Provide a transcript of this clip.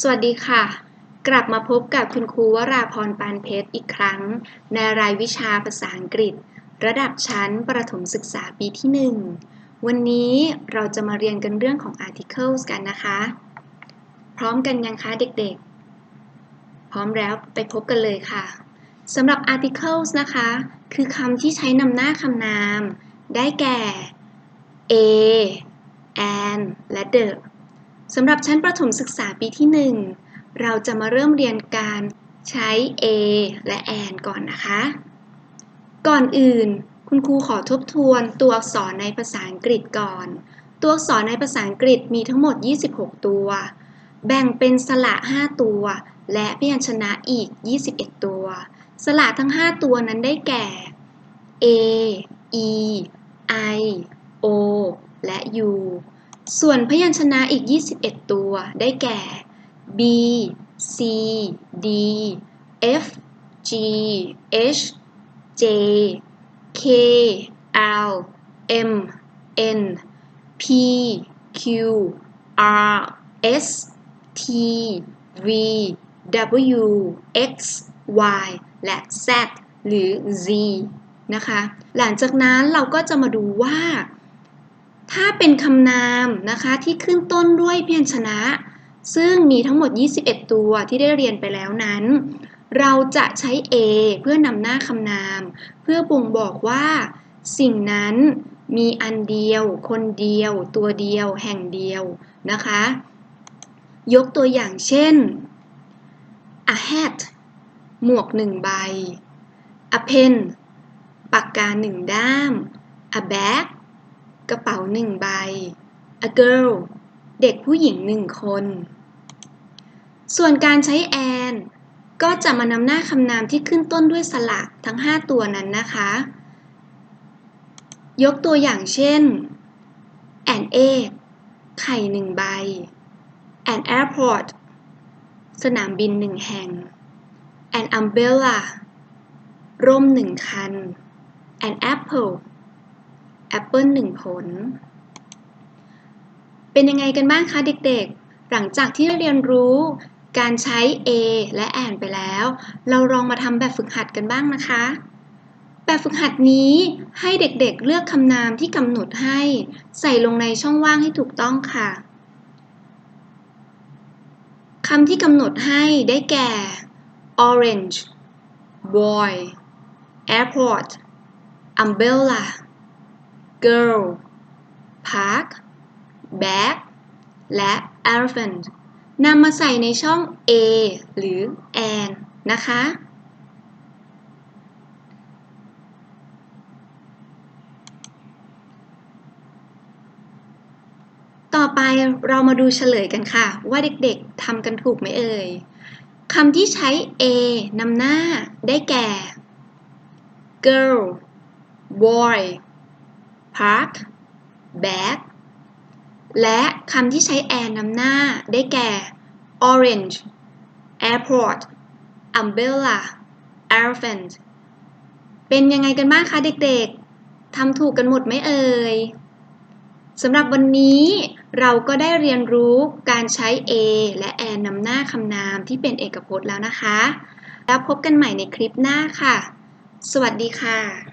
สวัสดีค่ะ กลับมาพบกับคุณครูวราพรปานเพชรอีกครั้ง ในรายวิชาภาษาอังกฤษ ระดับชั้นประถมศึกษาปีที่ 1 วันนี้เราจะมาเรียนกันเรื่องของ articles กันนะคะ พร้อมกันยังคะเด็กๆ พร้อมแล้วไปพบกันเลยค่ะสำหรับ articles นะคะ คือคำที่ใช้นำหน้าคำนาม ได้แก่ a an และ the สำหรับชั้นประถมศึกษาปีที่ 1 เราจะมาเริ่มเรียนการใช้ a และ and ก่อนนะคะ ก่อนอื่น คุณครูขอทบทวนตัวอักษรในภาษาอังกฤษก่อน ตัวอักษรในภาษาอังกฤษมีทั้งหมด 26 ตัว แบ่งเป็นสระ 5 ตัว และพยัญชนะอีก 21 ตัว สระทั้ง 5 ตัวนั้นได้แก่ a e i o และ u ส่วนพยัญชนะอีก 21 ตัว ได้แก่ b c d f g h j k l m n p q r s t v w x y และ z หรือ z นะคะ หลังจากนั้นเราก็จะมาดูว่า ถ้าเป็นคำนามนะคะที่ขึ้นต้นด้วยพยัญชนะ ซึ่งมีทั้งหมด 21 ตัวที่ได้เรียนไปแล้วนั้น เราจะใช้ a เพื่อนำหน้าคำนาม เพื่อบ่งบอกว่า สิ่งนั้นมีอันเดียว คนเดียว ตัวเดียว แห่งเดียวนะคะ ยกตัวอย่างเช่น a hat หมวกหนึ่งใบ a pen ปากกาหนึ่งด้าม a bag กระเป๋าหนึ่งใบ a girl เด็กผู้หญิงหนึ่งคน ส่วนการใช้ and ก็จะมานำหน้าคำนามที่ขึ้นต้นด้วยสระทั้ง 5 ตัวนั้นนะคะ ยกตัวอย่างเช่น an egg ไข่หนึ่งใบ an airport สนามบินหนึ่งแห่ง an umbrella ร่มหนึ่งคัน an apple แอปเปิลหนึ่งผล เป็นยังไงกันบ้างคะเด็กๆ หลังจากที่เรียนรู้การใช้ a และ and ไปแล้ว เราลองมาทำแบบฝึกหัดกันบ้างนะคะ แบบฝึกหัดนี้ให้เด็กๆเลือกคำนามที่กำหนดให้ ใส่ลงในช่องว่างให้ถูกต้องค่ะคำที่กำหนดให้ได้แก่ orange boy airport umbrella girl park bag และ elephant นำมาใส่ในช่อง a หรือ and นะคะ ต่อไปเรามาดูเฉลยกันค่ะ ว่าเด็กๆทำกันถูกไหมเอ่ยคำที่ใช้ a นำหน้าได้แก่ girl boy park bag และคำที่ใช้ and นำหน้าได้แก่ orange airport umbrella elephant เป็นยังไงกันบ้างคะเด็กๆ ทำถูกกันหมดไหมเอ่ย สำหรับวันนี้เราก็ได้เรียนรู้การใช้ a และ and นำหน้าคำนามที่เป็นเอกพจน์แล้วนะคะ แล้วพบกันใหม่ในคลิปหน้าค่ะ สวัสดีค่ะ